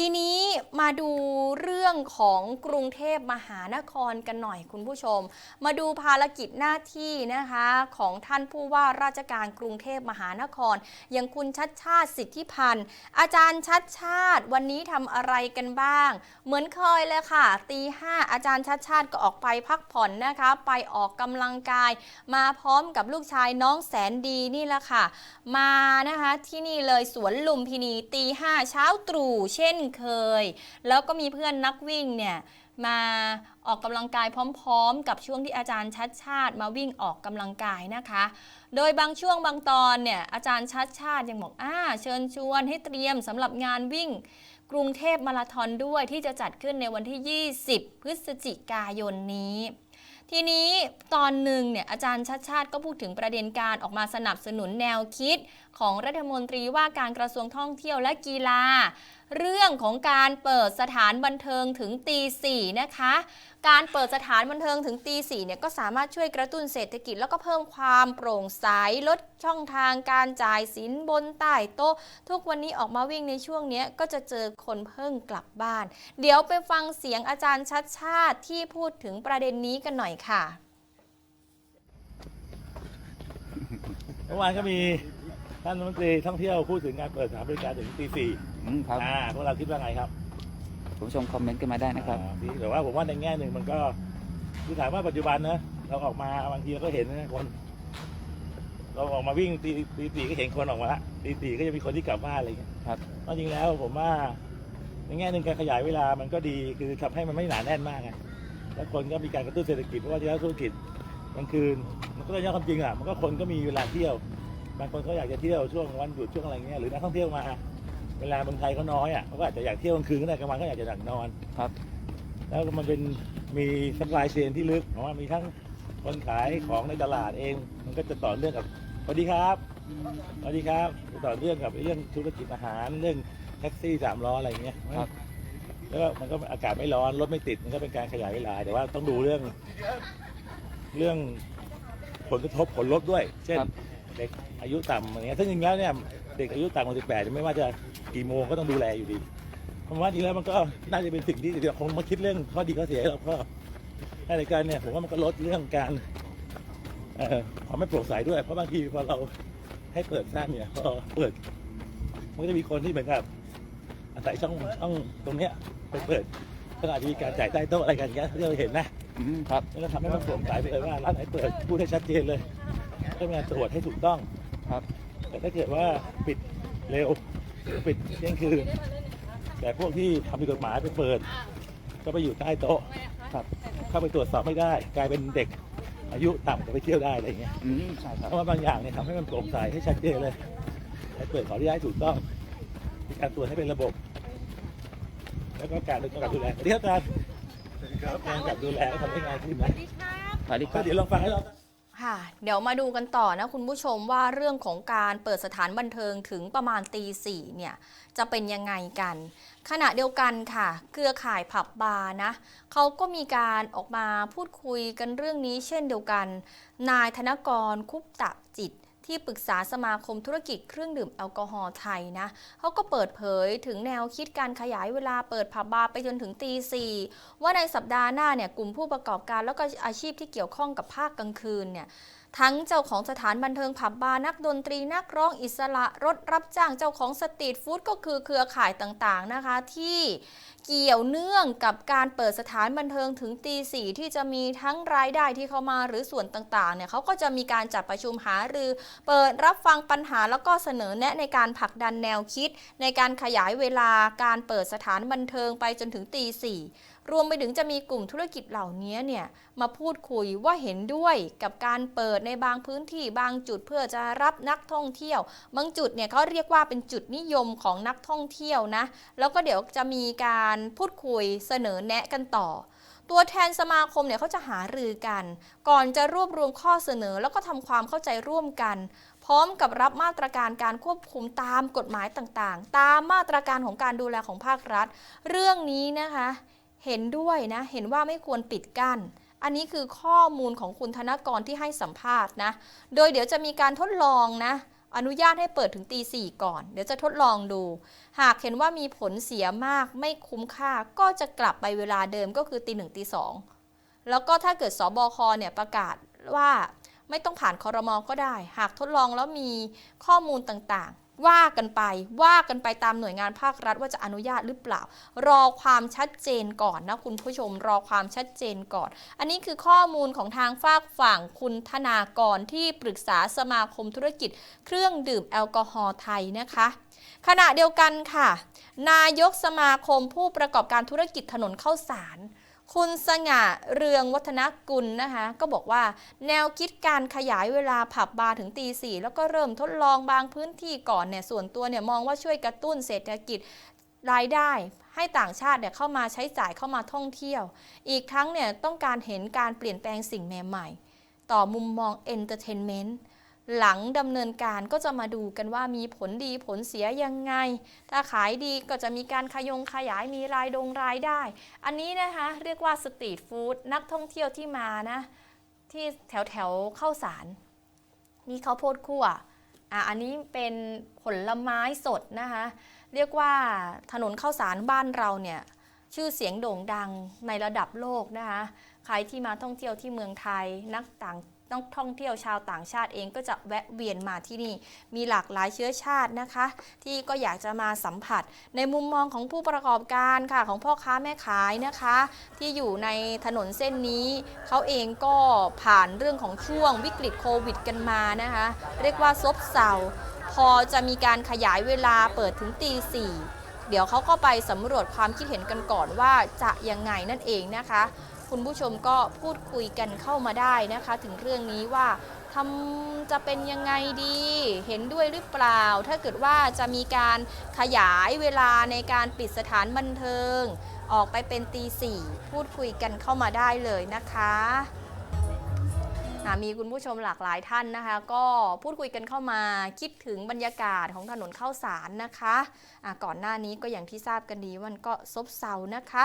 ทีนี้มาดูเรื่อง่องของกรุงเทพมหานครกันหน่อยคุณผู้ชม มาดูภารกิจหน้าที่นะคะของท่านผู้ว่าราชการกรุงเทพมหานคร อย่างคุณชัดชาติสิทธิพันธ์ อาจารย์ชัดชาติวันนี้ทำอะไรกันบ้าง เหมือนเคยเลยค่ะตีห้าอาจารย์ชัดชาติก็ออกไปพักผ่อนนะคะ ไปออกกำลังกาย มาพร้อมกับลูกชายน้องแสนดีนี่แหละค่ะ มานะคะที่นี่เลยสวนลุมพินีตีห้าเช้าตรู่เช่นเคย แล้วก็มีเพื่อนนักวิ่งเนี่ยมาออกกำลังกายพร้อม ๆ กับช่วงที่อาจารย์ชัดชาติมาวิ่งออกกำลังกายนะคะ โดยบางช่วงบางตอนเนี่ยอาจารย์ชัดชาติยังบอกอ่าเชิญชวนให้เตรียมสำหรับงานวิ่งกรุงเทพมาราธอนด้วยที่จะจัดขึ้นในวันที่ 20 พฤศจิกายนนี้ ทีนี้ตอนหนึ่งเนี่ยอาจารย์ชัดชาติก็พูดถึงประเด็นการออกมาสนับสนุนแนวคิด ของรัฐมนตรีว่าการกระทรวงท่องเที่ยวและกีฬา เรื่องของการเปิดสถานบันเทิงถึงตีสี่นะคะ การเปิดสถานบันเทิงถึงตีสี่เนี่ยก็สามารถช่วยกระตุ้นเศรษฐกิจ แล้วก็เพิ่มความโปร่งใสลดช่องทางการจ่ายสินบนใต้โต๊ะ ทุกวันนี้ออกมาวิ่งในช่วงนี้ก็จะเจอคนเพิ่งกลับบ้าน เดี๋ยวไปฟังเสียงอาจารย์ชัดชาติที่พูดถึงประเด็นนี้กันหน่อยค่ะเมื่อวานก็มี ท่านรัฐมนตรีท่องเที่ยวพูดถึงการเปิดสถานบริการถึงตีสี่อืมครับอ่าพวกเราคิดว่าไงครับคุณผู้ชมคอมเมนต์กันมาได้นะครับ อ่าที่แต่ว่าผมว่าในแง่หนึ่งมันก็คือถามว่าปัจจุบันนะเราออกมาบางทีเราก็เห็นนะคน เราออกมาวิ่งตีตีสี่ก็เห็นคนออกมาละตีสี่ก็จะมีคนที่กลับบ้านอะไรอย่างเงี้ยครับ เพราะจริงแล้วผมว่า ในแง่หนึ่งการขยายเวลามันก็ดีคือทำให้มันไม่หนาแน่นมากไงแล้วคนก็มีการกระตุ้นเศรษฐกิจเพราะว่าที่แล้วธุรกิจกลางคืนมันก็ต้องยอมความจริงอะมันก็คนก็มีเวลาเที่ยว บางคนเขาอยากจะเที่ยวช่วงวันหยุดช่วงอะไรเงี้ยหรือนักท่องเที่ยวมา เวลาเมืองไทยเขาน้อยอะเขาก็อาจจะอยากเที่ยวกลางคืนก็ได้กลางวันก็อยากจะหลักนอนครับ แล้วมันเป็นมีซัพพลายเชนที่ลึกเพราะว่ามีทั้งคนขายของในตลาดเอง มันก็จะต่อเนื่องกับสวัสดีครับสวัสดีครับจะต่อเนื่องกับเรื่องธุรกิจอาหารเรื่องแท็กซี่สามล้ออะไรเงี้ยครับ แล้วก็มันก็อากาศไม่ร้อนรถไม่ติดมันก็เป็นการขยายเวลาแต่ว่าต้องดูเรื่อง เรื่องผลกระทบผลลบด้วย เช่น ครับ เด็กอายุต่ำอย่างเงี้ยถ้าจริงๆแล้วเนี่ยเด็กอายุต่ำกว่า18ไม่ว่าจะกี่โมงก็ต้องดูแลอยู่ดีผมว่าจริงแล้วมันก็น่าจะเป็นสิ่งที่เดี๋ยวคงมาคิดเรื่องข้อดีข้อเสียให้เราก็ในรายการเนี่ยผมว่ามันก็ลดเรื่องการเอ่อความไม่โปร่งใสด้วย เพราะบางทีพอเราให้เปิดสร้างเนี่ยพอเปิด มันก็จะมีคนที่เหมือนกับอาศัยช่องช่องตรงเนี้ยไปเปิดก็อาจจะมีการจ่ายใต้โต๊ะอะไรกันอย่างเงี้ยที่เราเห็นนะอืมครับแล้วก็ทำให้มันโปร่งใสไปเลยว่าร้านไหนเปิดพูดให้ชัดเจนเลย ก็มีการตรวจให้ถูกต้องครับ แต่ถ้าเกิดว่าปิดเร็วปิดเที่ยงคืนแต่พวกที่ทำผิดกฎหมายไปเปิด ก็ไปอยู่ใต้โต๊ะครับเข้าไปตรวจสอบไม่ได้ กลายเป็นเด็กอายุต่ำก็ไปเที่ยวได้อะไรอย่างเงี้ยอืมใช่ครับเพราะว่าบางอย่างเนี่ยทำให้มันโปร่งใสให้ชัดเจนเลยให้เปิดขออนุญาตให้ถูกต้องมีการตรวจให้เป็นระบบ แล้วก็การกำกับดูแลสวัสดีครับอาจารย์การกำกับดูแลก็ทำให้ง่ายขึ้นนะสวัสดีคก็รับ เดี๋ยวลองฟังให้เรา ค่ะ เดี๋ยวมาดูกันต่อนะคุณผู้ชมว่าเรื่องของการเปิดสถานบันเทิงถึงประมาณตีสี่เนี่ยจะเป็นยังไงกัน ขณะเดียวกันค่ะ เครือข่ายผับบาร์นะเขาก็มีการออกมาพูดคุยกันเรื่องนี้เช่นเดียวกัน นายธนกรคุปตะจิต ที่ปรึกษาสมาคมธุรกิจเครื่องดื่มแอลกอฮอล์ไทยนะเขาก็เปิดเผยถึงแนวคิดการขยายเวลาเปิดผับบาร์ไปจนถึงตีสี่ว่าในสัปดาห์หน้าเนี่ยกลุ่มผู้ประกอบการแล้วก็อาชีพที่เกี่ยวข้องกับภาคกลางคืนเนี่ยทั้งเจ้าของสถานบันเทิงผับบาร์นักดนตรีนักร้องอิสระรถรับจ้างเจ้าของสตรีทฟู้ดก็คือเครือข่ายต่างๆนะคะ ที่เกี่ยวเนื่องกับการเปิดสถานบันเทิงถึงตีสี่ที่จะมีทั้งรายได้ที่เข้ามาหรือส่วนต่างๆเนี่ยเขาก็จะมีการจัดประชุมหารือ เปิดรับฟังปัญหาแล้วก็เสนอแนะในการผลักดันแนวคิด ในการขยายเวลาการเปิดสถานบันเทิงไปจนถึงตีสี่ รวมไปถึงจะมีกลุ่มธุรกิจเหล่านี้เนี่ยมาพูดคุยว่าเห็นด้วยกับการเปิดในบางพื้นที่บางจุดเพื่อจะรับนักท่องเที่ยว บางจุดเนี่ยเขาเรียกว่าเป็นจุดนิยมของนักท่องเที่ยวนะ แล้วก็เดี๋ยวจะมีการพูดคุยเสนอแนะกันต่อตัวแทนสมาคมเนี่ยเขาจะหารือกัน ก่อนจะรวบรวมข้อเสนอ แล้วก็ทำความเข้าใจร่วมกัน พร้อมกับรับมาตรการการควบคุมตามกฎหมายต่างๆ ตามมาตรการของการดูแลของภาครัฐ เรื่องนี้นะคะ เห็นด้วยนะ เห็นว่าไม่ควรปิดกั้น อันนี้คือข้อมูลของคุณธนกรที่ให้สัมภาษณ์นะ โดยเดี๋ยวจะมีการทดลองนะ อนุญาตให้เปิดถึงตีสี่ก่อน เดี๋ยวจะทดลองดู หากเห็นว่ามีผลเสียมากไม่คุ้มค่า ก็จะกลับไปเวลาเดิมก็คือตีหนึ่งตีสองแล้วก็ถ้าเกิดสบคเนี่ยประกาศว่าไม่ต้องผ่านคอรมอก็ได้ หากทดลองแล้วมีข้อมูลต่างๆ ว่ากันไปว่ากันไปตามหน่วยงานภาครัฐว่าจะอนุญาตหรือเปล่า รอความชัดเจนก่อนนะคุณผู้ชมรอความชัดเจนก่อน อันนี้คือข้อมูลของทางฝากฝั่งคุณธนากรที่ปรึกษาสมาคมธุรกิจ เครื่องดื่มแอลกอฮอล์ไทยนะคะขณะเดียวกันค่ะ นายกสมาคมผู้ประกอบการธุรกิจถนนเข้าสาร คุณสง่าเรืองวัฒนกุลนะคะก็บอกว่าแนวคิดการขยายเวลาผับบาร์ถึงตีสี่แล้วก็เริ่มทดลองบางพื้นที่ก่อนเนี่ยส่วนตัวเนี่ยมองว่าช่วยกระตุ้นเศรษฐกิจรายได้ให้ต่างชาติเนี่ยเข้ามาใช้จ่ายเข้ามาท่องเที่ยว อีกทั้งเนี่ยต้องการเห็นการเปลี่ยนแปลงสิ่งใหม่ๆ ต่อมุมมองเอนเตอร์เทนเมนต์ หลังดำเนินการก็จะมาดูกันว่ามีผลดีผลเสียยังไง ถ้าขายดีก็จะมีการขยงขยายมีรายดงรายได้ อันนี้นะคะเรียกว่าสตรีทฟู้ดนักท่องเที่ยวที่มานะที่แถวแถวเข้าสาร มีข้าวโพดคั่วอะอันนี้เป็นผลไม้สดนะคะ เรียกว่าถนนข้าวสารบ้านเราเนี่ยชื่อเสียงโด่งดังในระดับโลกนะคะ ใครที่มาท่องเที่ยวที่เมืองไทยนักต่าง นักท่องเที่ยวชาวต่างชาติเองก็จะแวะเวียนมาที่นี่ มีหลากหลายเชื้อชาตินะคะ ที่ก็อยากจะมาสัมผัส ในมุมมองของผู้ประกอบการค่ะของพ่อค้าแม่ขายนะคะ ที่อยู่ในถนนเส้นนี้ เขาเองก็ผ่านเรื่องของช่วงวิกฤตโควิด กันมานะคะ เรียกว่าซบเซาพอจะมีการขยายเวลาเปิดถึงตีสี่เดี๋ยวเขาก็ไปสำรวจความคิดเห็นกันก่อนว่าจะยังไงนั่นเองนะคะ คุณผู้ชมก็พูดคุยกันเข้ามาได้นะคะ ถึงเรื่องนี้ว่าทำจะเป็นยังไงดี เห็นด้วยหรือเปล่า ถ้าเกิดว่าจะมีการขยายเวลาในการปิดสถานบันเทิง ออกไปเป็นตีสี่พูดคุยกันเข้ามาได้เลยนะคะมีคุณผู้ชมหลากหลายท่านนะคะ ก็พูดคุยกันเข้ามาคิดถึงบรรยากาศของถนนข้าวสารนะคะะก่อนหน้านี้ก็อย่างที่ทราบกันดีว่ามันก็ซบเซานะคะ